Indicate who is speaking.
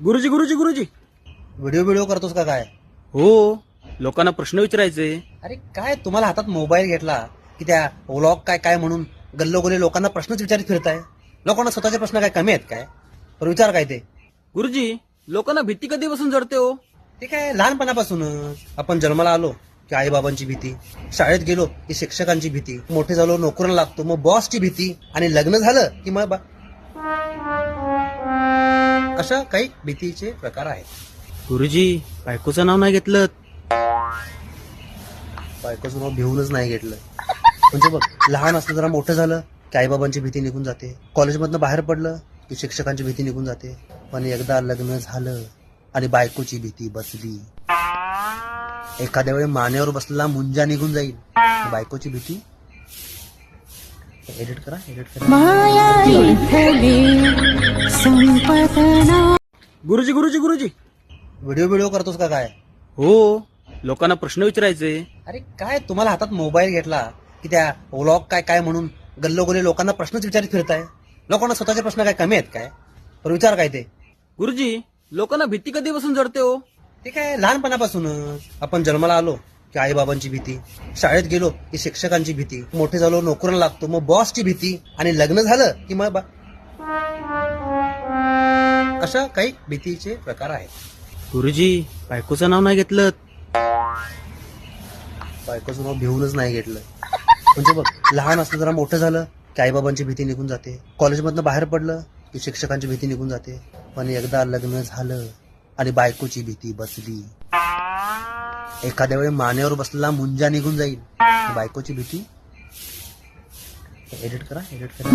Speaker 1: गुरुजी गुरुजी गुरुजी.
Speaker 2: व्हिडिओ व्हिडिओ करतोस का काय?
Speaker 1: हो लोकांना प्रश्न विचारायचे.
Speaker 2: अरे काय तुम्हाला हातात मोबाईल घेतला की त्या व्लॉग काय काय म्हणून गल्लोगल्ली लोकांना प्रश्नच विचारित फिरताय? लोकांना स्वतःचे प्रश्न काय कमी आहेत काय? तर विचार काय ते?
Speaker 1: गुरुजी लोकांना भीती कधीपासून जडते हो?
Speaker 2: ते काय लहानपणापासूनच. आपण जन्माला आलो की आई बाबांची भीती शाळेत गेलो की शिक्षकांची भीती मोठे झालो नोकरीला लागतो मग बॉसची भीती आणि लग्न झालं की मग बा- अशा काही भीतीचे प्रकार आहेत.
Speaker 1: गुरुजी बायकोचं नाव नाही घेतलं.
Speaker 2: बायकोचं नाव भिवूनच नाही घेतलं. म्हणजे बघ लहान असलं जरा मोठं झालं की आईबाबांची भीती निघून जाते. कॉलेजमधनं बाहेर पडलं की शिक्षकांची भीती निघून जाते. पण एकदा लग्न झालं आणि बायकोची भीती बसली. एखाद्या वेळी मानेवर बसलेला मुंजा निघून जाईल. बायकोची भीती एडिट करा एडिट करा.
Speaker 3: माया इथली संपतना.
Speaker 1: गुरुजी गुरुजी गुरुजी.
Speaker 2: व्हिडिओ व्हिडिओ करतोस का काय?
Speaker 1: हो लोकांना प्रश्न विचारायचे.
Speaker 2: अरे काय तुम्हाला हातात मोबाईल घेतला की त्या व्लॉग काय काय म्हणून गल्लोगल्ली लोकांना प्रश्नच विचारित फिरताय? लोकांना स्वतःचे प्रश्न काय कमी आहेत काय? तर विचार काय ते?
Speaker 1: गुरुजी लोकांना भीती कधीपासून जडते हो?
Speaker 2: ते काय लहानपणापासूनच. आपण जन्माला आलो. की आई बाबांची भीती. शाळेत गेलो की शिक्षकांची भीती. मोठे झालो नोकरीला लागतो. मग बॉसची भीती आणि लग्न झालं की मग बा- अशा काही भीतीचे प्रकार आहेत.
Speaker 1: गुरुजी बायकोचं नाव नाही घेतलं.
Speaker 2: बायकोचं नाव भिवूनच नाही घेतलं. म्हणजे बघ लहान असलं जरा मोठं झालं की आईबाबांची भीती निघून जाते. कॉलेजमधनं बाहेर पडलं की शिक्षकांची भीती निघून जाते. पण एकदा लग्न झालं आणि बायकोची भीती बसली. एखाद्या वेळी मानेवर बसलेला मुंजा निघून जाईल. बायकोची भीती. एडिट करा एडिट करा.